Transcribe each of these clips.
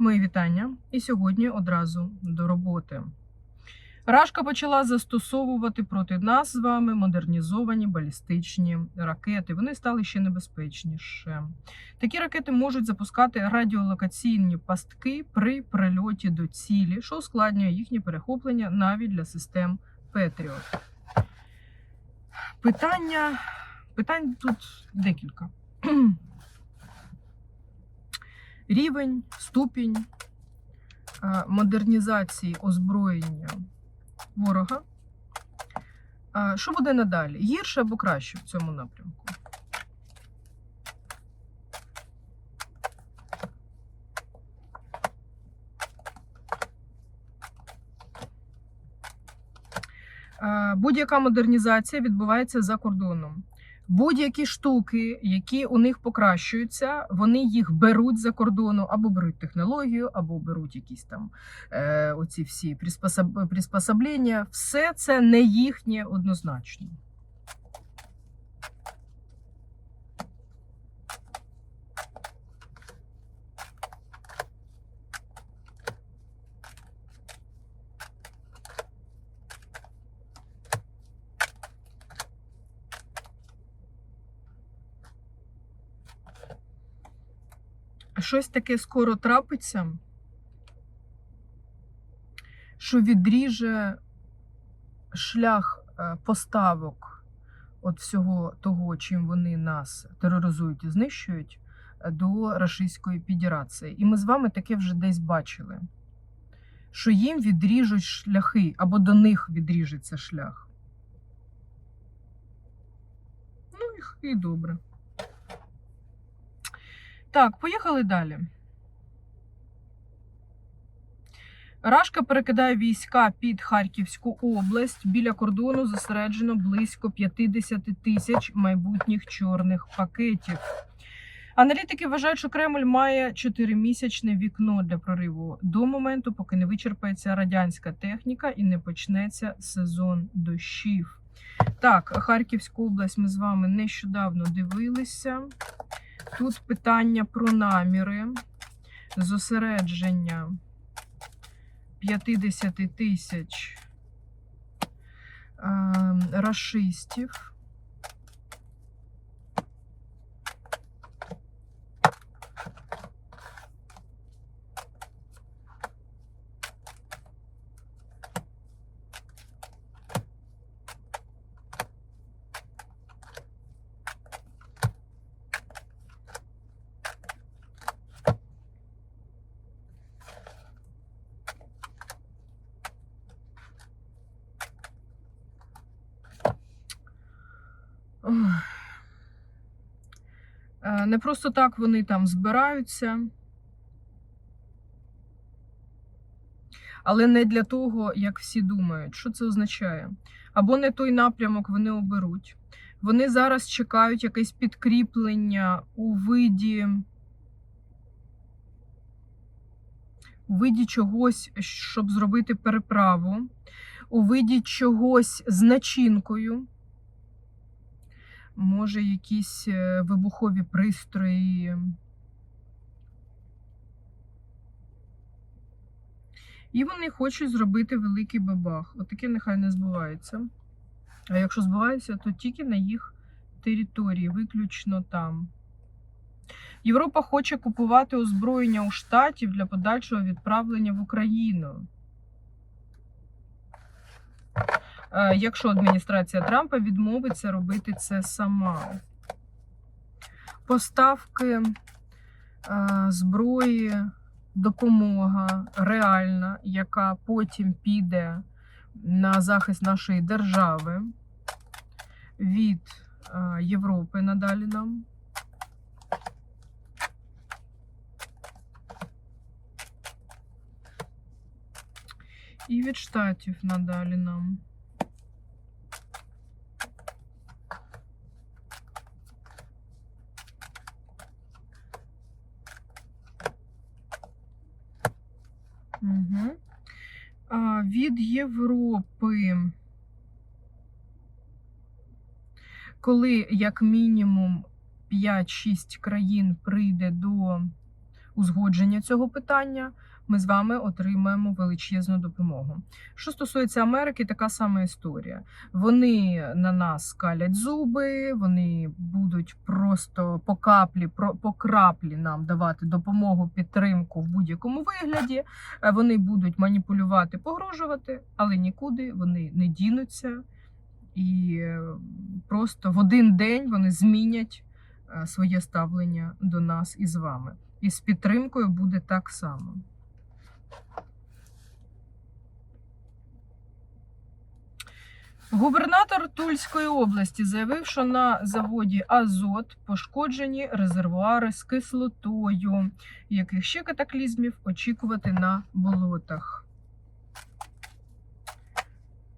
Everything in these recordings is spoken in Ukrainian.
Мої вітання. І сьогодні одразу до роботи. Рашка почала застосовувати проти нас з вами модернізовані балістичні ракети. Вони стали ще небезпечніше. Такі ракети можуть запускати радіолокаційні пастки при прильоті до цілі, що ускладнює їхнє перехоплення навіть для систем Петріот. Питання, питань тут декілька. Рівень, ступінь е, модернізації озброєння ворога. Е, Що буде надалі? Гірше або краще в цьому напрямку? Е, Будь-яка модернізація відбувається за кордоном. Будь-які штуки, які у них покращуються, вони їх беруть за кордону, або беруть технологію, або беруть якісь там е, оці всі приспособ... приспособлення. Все це не їхнє однозначно. Щось таке скоро трапиться, що відріже шлях е, поставок от всього того, чим вони нас тероризують і знищують, е, до Російської Федерації. І ми з вами таке вже десь бачили, що їм відріжуть шляхи, або до них відріжеться шлях. Ну і добре. Так, поїхали далі. Рашка перекидає війська під Харківську область. Біля кордону зосереджено близько 50 тисяч майбутніх чорних пакетів. Аналітики вважають, що Кремль має 4-місячне вікно для прориву до моменту, поки не вичерпається радянська техніка і не почнеться сезон дощів. Так, Харківську область ми з вами нещодавно дивилися. Тут питання про наміри, зосередження 50 тисяч е, Не просто так вони там збираються. Але не для того, як всі думають. Що це означає? Або не той напрямок вони оберуть. Вони зараз чекають якесь підкріплення у виді, у виді чогось, щоб зробити переправу, у виді чогось з начинкою може, якісь е, вибухові пристрої. І вони хочуть зробити великий бабах. Отаке нехай не збувається. А якщо збувається, то тільки на їх території, виключно там. Європа хоче купувати озброєння у штатів для подальшого відправлення в Україну. Е, якщо адміністрація Трампа відмовиться робити це сама. Поставки е, зброї, допомога реальна, яка потім піде на захист нашої держави від е, Європи надалі нам. І від штатів надалі нам. Угу. А, від Європи. Коли як мінімум 5-6 країн прийде до узгодження цього питання, ми з вами отримаємо величезну допомогу. Що стосується Америки, така сама історія. Вони на нас скалять зуби, вони будуть просто по каплі, по краплі нам давати допомогу, підтримку в будь-якому вигляді. Е, Вони будуть маніпулювати, погрожувати, але нікуди вони не дінуться. І е, просто в один день вони змінять е, своє ставлення до нас і з вами. І з підтримкою буде так само. Губернатор Тульської області заявив, що на заводі Азот пошкоджені резервуари з кислотою, яких ще катаклізмів очікувати на болотах.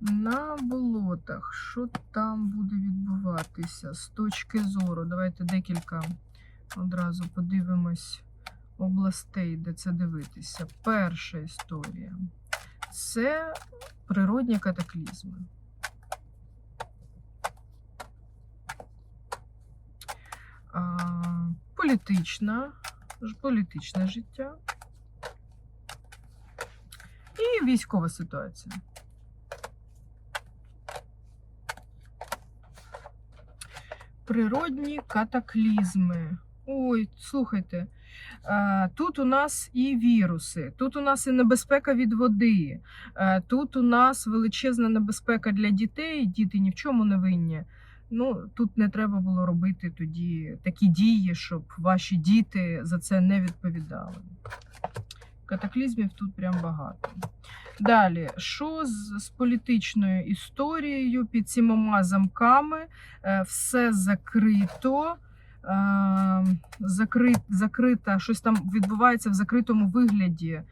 На болотах, що там буде відбуватися з точки зору? Давайте декілька одразу подивимось областей, де це дивитися. Перша історія це природні катаклізми. Політична, політичне життя і військова ситуація. Природні катаклізми. Ой, слухайте, е, тут у нас і віруси, тут у нас і небезпека від води, е, тут у нас величезна небезпека для дітей, діти ні в чому не винні. Ну, тут не треба було робити тоді такі дії, щоб ваші діти за це не відповідали. Катаклізмів тут прям багато. Далі, що з, з політичною історією під сімома замками? Е, все закрито. Е, закрит, закрита, щось там відбувається в закритому вигляді, е,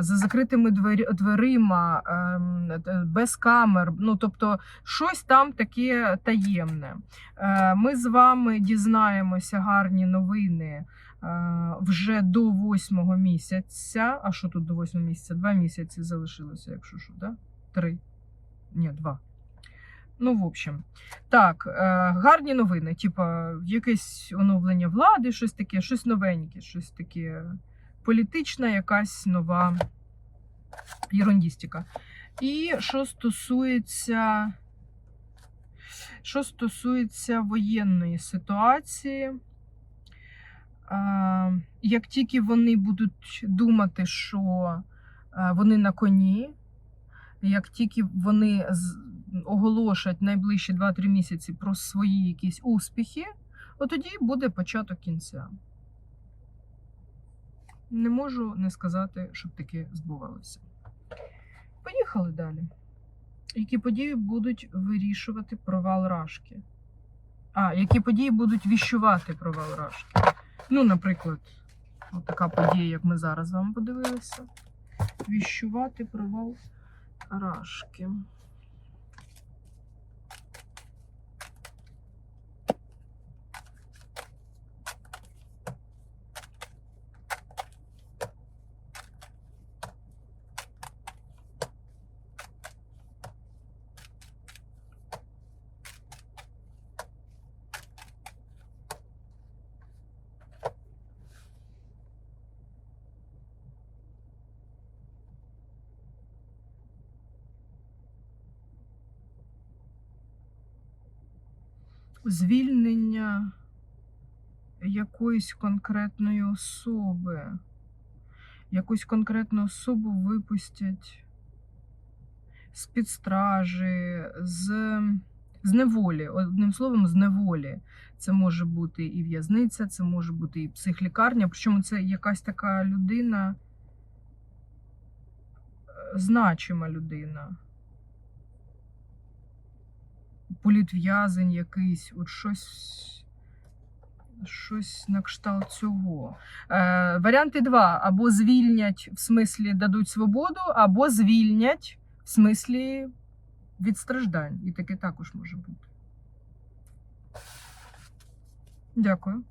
за закритими дверима, е, без камер. Ну, тобто, щось там таке таємне. Е, Ми з вами дізнаємося гарні новини е, вже до восьмого місяця. А що тут до восьмого місяця? Два місяці залишилося, якщо що, да? Три. Ні, два. Ну, в общем, так, е, гарні новини, типа якесь оновлення влади, щось таке, щось новеньке, щось таке політична, якась нова єрондістика. І що стосується, що стосується воєнної ситуації, е, як тільки вони будуть думати, що е, вони на коні, як тільки вони з- оголошать найближчі 2-3 місяці про свої якісь успіхи, от тоді буде початок кінця. Не можу не сказати, щоб таке збувалося. Поїхали далі. Які події будуть вирішувати провал Рашки? А, які події будуть віщувати провал Рашки? Ну, наприклад, от така подія, як ми зараз з вами подивилися. Віщувати провал Рашки. Звільнення якоїсь конкретної особи. Якусь конкретну особу випустять з-під стражі, з, з неволі. Одним словом, з неволі. Це може бути і в'язниця, це може бути і психлікарня. Причому це якась така людина, е, значима людина політв'язень якийсь, от щось. Щось на кшталт цього. Е, варіанти два: або звільнять, в смислі дадуть свободу, або звільнять в смислі від страждань. І таке також може бути. Дякую.